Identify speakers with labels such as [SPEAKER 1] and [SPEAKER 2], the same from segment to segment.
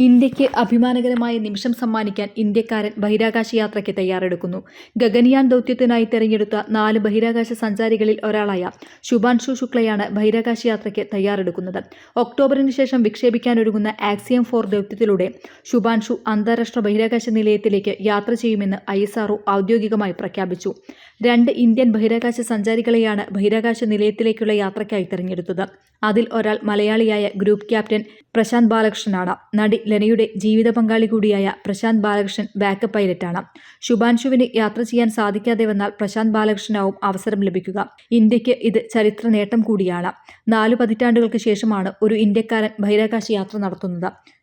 [SPEAKER 1] ഇന്ത്യയ്ക്ക് അഭിമാനകരമായ നിമിഷം സമ്മാനിക്കാൻ ഇന്ത്യക്കാരൻ ബഹിരാകാശ യാത്രയ്ക്ക് തയ്യാറെടുക്കുന്നു. ഗഗൻയാൻ ദൗത്യത്തിനായി തെരഞ്ഞെടുത്ത നാല് ബഹിരാകാശ സഞ്ചാരികളിൽ ഒരാളായ ശുഭാൻഷു ശുക്ലയാണ് ബഹിരാകാശ യാത്രയ്ക്ക് തയ്യാറെടുക്കുന്നത്. ഒക്ടോബറിന് ശേഷം വിക്ഷേപിക്കാനൊരുങ്ങുന്ന ആക്സിയം ഫോർ ദൗത്യത്തിലൂടെ ശുഭാൻഷു അന്താരാഷ്ട്ര ബഹിരാകാശ നിലയത്തിലേക്ക് യാത്ര ചെയ്യുമെന്ന് ഐ ഔദ്യോഗികമായി പ്രഖ്യാപിച്ചു. രണ്ട് ഇന്ത്യൻ ബഹിരാകാശ സഞ്ചാരികളെയാണ് ബഹിരാകാശ നിലയത്തിലേക്കുള്ള യാത്രയ്ക്കായി തെരഞ്ഞെടുത്തത്. അതിൽ ഒരാൾ മലയാളിയായ ഗ്രൂപ്പ് ക്യാപ്റ്റൻ പ്രശാന്ത് ബാലകൃഷ്ണനാണ്. നടി ലനയുടെ ജീവിത പങ്കാളി കൂടിയായ പ്രശാന്ത് ബാലകൃഷ്ണൻ ബാക്കപ്പ് പൈലറ്റാണ് ശുഭാൻഷുവിന് യാത്ര ചെയ്യാൻ സാധിക്കാതെ വന്നാൽ പ്രശാന്ത് ബാലകൃഷ്ണനാവും അവസരം ലഭിക്കുക. ഇന്ത്യയ്ക്ക് ഇത് ചരിത്ര നേട്ടം കൂടിയാണ്. നാലു പതിറ്റാണ്ടുകൾക്ക് ശേഷമാണ് ഒരു ഇന്ത്യക്കാരൻ ബഹിരാകാശ യാത്ര നടത്തുന്നത്.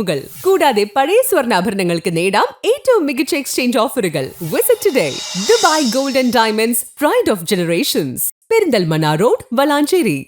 [SPEAKER 2] സ്കീമുകൾ കൂടാതെ പഴയ സ്വർണാഭരണങ്ങൾക്ക് നേടാം ഏറ്റവും മികച്ച എക്സ്ചേഞ്ച് ഓഫറുകൾ visit today Dubai gold and diamonds pride of generations Perinthalmanna road Valanchery